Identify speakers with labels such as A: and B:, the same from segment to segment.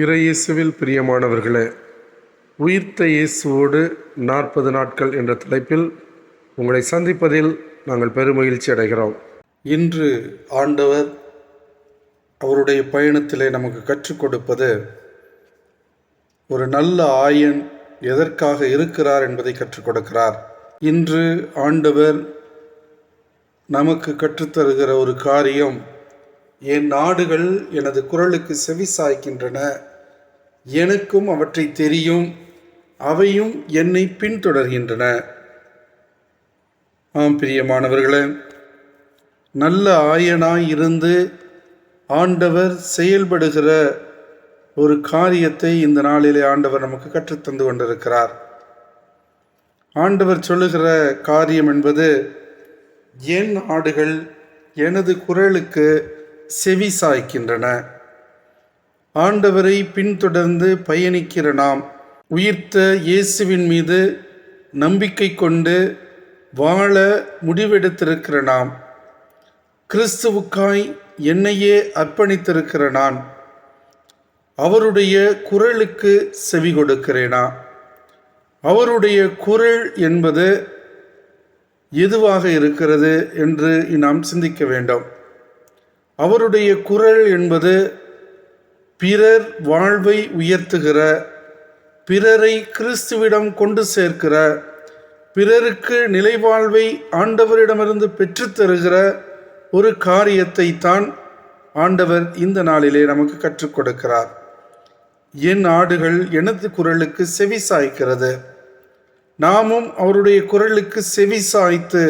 A: இறையேசுவில் பிரியமானவர்களே உயிர்த்த இயேசுவோடு நாற்பது நாட்கள் என்ற தலைப்பில் உங்களை சந்திப்பதில் நாங்கள் பெருமகிழ்ச்சி அடைகிறோம்.
B: இன்று ஆண்டவர் அவருடைய பயணத்திலே நமக்கு கற்றுக் கொடுப்பது ஒரு நல்ல ஆயன் எதற்காக இருக்கிறார் என்பதை கற்றுக் கொடுக்கிறார். இன்று ஆண்டவர் நமக்கு கற்றுத்தருகிற ஒரு காரியம் என் நாடுகள் எனது குரலுக்கு செவி சாய்க்கின்றன எனக்கும் அவற்றை தெரியும். அவையும் என்னை பின்தொடர்கின்றன. ஆம் பிரியமானவர்களே நல்ல ஆயனாய் இருந்து ஆண்டவர் செயல்படுகிற ஒரு காரியத்தை இந்த நாளிலே ஆண்டவர் நமக்கு கற்றுத்தந்து கொண்டிருக்கிறார். ஆண்டவர் சொல்லுகிற காரியம் என்பது என் ஆடுகள் எனது குரலுக்கு செவி சாய்க்கின்றன ஆண்டவரை பின்தொடர்ந்து பயணிக்கிற நாம் உயிர்த்த இயேசுவின் மீது நம்பிக்கை கொண்டு வாழ முடிவெடுத்திருக்கிற நாம் கிறிஸ்துவுக்காய் என்னையே அர்ப்பணித்திருக்கிற நான் அவருடைய குரலுக்கு செவி கொடுக்கிறேனா? அவருடைய குரல் என்பது எதுவாக இருக்கிறது என்று நாம் சிந்திக்க வேண்டும். அவருடைய குரல் என்பது பிறர் வாழ்வை உயர்த்துகிற பிறரை கிறிஸ்துவிடம் கொண்டு சேர்க்கிற பிறருக்கு நிலைவாழ்வை ஆண்டவரிடமிருந்து பெற்றுத்தருகிற ஒரு காரியத்தை தான் ஆண்டவர் இந்த நாளிலே நமக்கு கற்றுக் கொடுக்கிறார். என் ஆடுகள் எனது குரலுக்கு செவி சாய்க்கிறது. நாமும் அவருடைய குரலுக்கு செவி சாய்த்து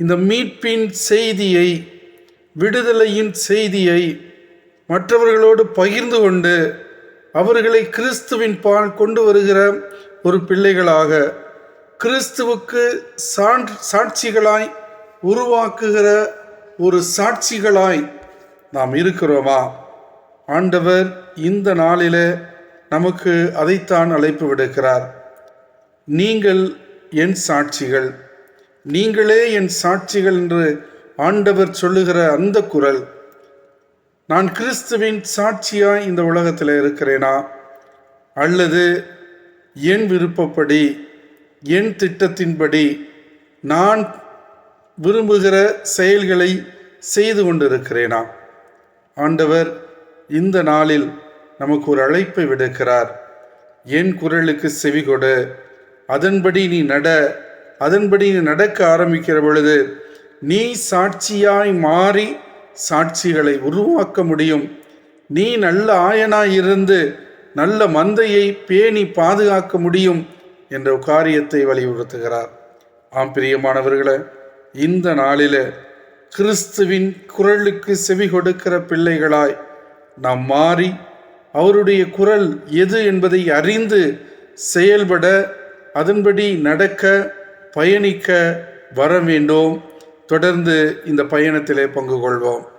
B: இந்த மீட்பின் செய்தியை விடுதலையின் செய்தியை மற்றவர்களோடு பகிர்ந்து கொண்டு அவர்களை கிறிஸ்துவின் பால் கொண்டு வருகிற ஒரு பிள்ளைகளாக கிறிஸ்துவுக்கு சான் சாட்சிகளாய் உருவாக்குகிற ஒரு சாட்சிகளாய் நாம் இருக்கிறோமா? ஆண்டவர் இந்த நாளில் நமக்கு அதைத்தான் அழைப்பு விடுக்கிறார். நீங்கள் என் சாட்சிகள் நீங்களே என் சாட்சிகள் என்று ஆண்டவர் சொல்லுகிற அந்த குரல் நான் கிறிஸ்துவின் சாட்சியாய் இந்த உலகத்தில் இருக்கிறேனா? அல்லது என் விருப்பப்படி என் திட்டத்தின்படி நான் விரும்புகிற செயல்களை செய்து கொண்டிருக்கிறேனா? ஆண்டவர் இந்த நாளில் நமக்கு ஒரு அழைப்பை விடுக்கிறார். என் குரலுக்கு செவி கொடு அதன்படி நீ நட அதன்படி நீ நடக்க ஆரம்பிக்கிற பொழுது நீ சாட்சியாய் மாறி சாட்சிகளை உருவாக்க முடியும். நீ நல்ல ஆயனாய் இருந்து நல்ல மந்தையை பேணி பாதுகாக்க முடியும் என்ற காரியத்தை வலியுறுத்துகிறார். ஆம் பிரியமானவர்களே இந்த நாளில் கிறிஸ்துவின் குரலுக்கு செவி கொடுக்கிற பிள்ளைகளாய் நாம் மாறி அவருடைய குரல் எது என்பதை அறிந்து செயல்பட அதன்படி நடக்க பயணிக்க வர வேண்டும். தொடர்ந்து இந்த பயணத்திலே பங்கு கொள்வோம்.